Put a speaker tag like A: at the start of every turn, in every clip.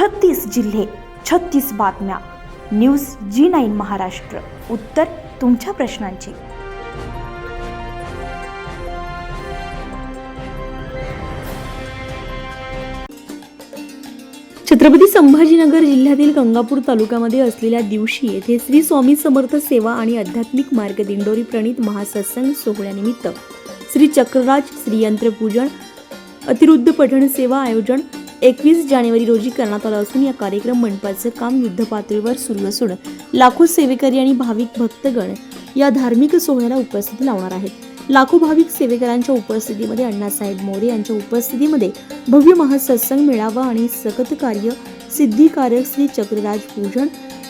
A: छत्तीस जिल्हे छत्तीस बातम्या. News G nine Maharashtra. उत्तर तुमच्या प्रश्नांची.
B: छत्रपती संभाजीनगर जिल्ह्यातील गंगापूर तालुक्यामध्ये असलेल्या दिवशी येथे श्री स्वामी समर्थ सेवा आणि आध्यात्मिक मार्ग दिंडोरी प्रणित महासत्संग सोहळ्यानिमित्त श्री चक्रराज श्री यंत्रपूजन अतिरुद्ध पठण सेवा आयोजन एकवीस जानेवारी रोजी करण्यात आला असून या कार्यक्रम मंडपाचं काम युद्धपातळीवर सुरू असून लाखो सेवेकरी आणि भाविक भक्तगण या धार्मिक सोहळ्याला उपस्थिती लावणार आहेत. लाखो भाविक सेवेकरांच्या उपस्थितीमध्ये अण्णासाहेब मोरे यांच्या उपस्थितीमध्ये भव्य महासत्संग मेळावा आणि सकत कार्य सिद्धिकारक श्री चक्रराज पूजन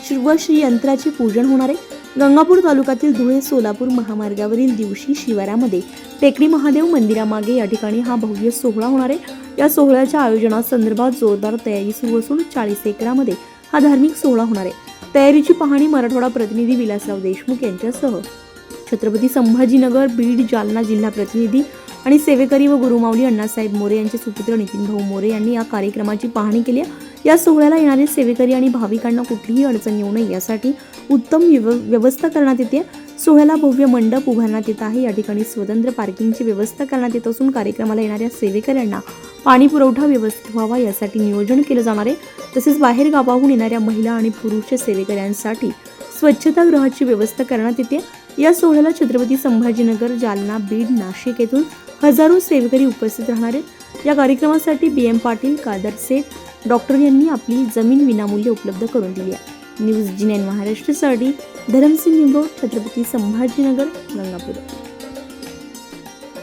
B: श्री व श्री यंत्राचे पूजन होणार आहे. गंगापूर तालुक्यातील धुळे सोलापूर महामार्गावरील दिवशी शिवारामध्ये टेकडी महादेव मंदिरामागे या ठिकाणी हा भव्य सोहळा होणार आहे. या सोहळ्याच्या आयोजनासंदर्भात जोरदार तयारी सुरू असून चाळीस एकरामध्ये हा धार्मिक सोहळा होणार आहे. तयारीची पाहणी मराठवाडा प्रतिनिधी विलासराव देशमुख यांच्यासह छत्रपती संभाजीनगर बीड जालना जिल्हा प्रतिनिधी आणि सेवेकरी व गुरुमाऊली अण्णासाहेब मोरे यांचे सुपुत्र नितीन भाऊ मोरे यांनी या कार्यक्रमाची पाहणी केली आहे. या सोहळ्याला येणारे सेवेकरी आणि भाविकांना कुठलीही अडचण येऊ नये यासाठी उत्तम व्यव- व्यवस्था करण्यात येते. सोहळ्याला भव्य मंडप उभारण्यात येत आहे. या ठिकाणी स्वतंत्र पार्किंगची व्यवस्था करण्यात येत असून कार्यक्रमाला येणाऱ्या सेवेकऱ्यांना पाणी पुरवठा व्यवस्थित व्हावा यासाठी नियोजन केलं जाणार आहे. तसेच बाहेर गावाहून येणाऱ्या महिला आणि पुरुष सेवेकऱ्यांसाठी स्वच्छतागृहाची व्यवस्था करण्यात येते. या सोहळ्याला छत्रपती संभाजीनगर जालना बीड नाशिक येथून हजारो सेवेकरी उपस्थित राहणार आहेत. या कार्यक्रमासाठी B M Patil Kadar Seth doctor यांनी आपली जमीन विनामूल्य उपलब्ध करून दिली आहे. न्यूज जी नाईन महाराष्ट्रासाठी धरमसिंग निंबो छत्रपती संभाजीनगर गंगापूर.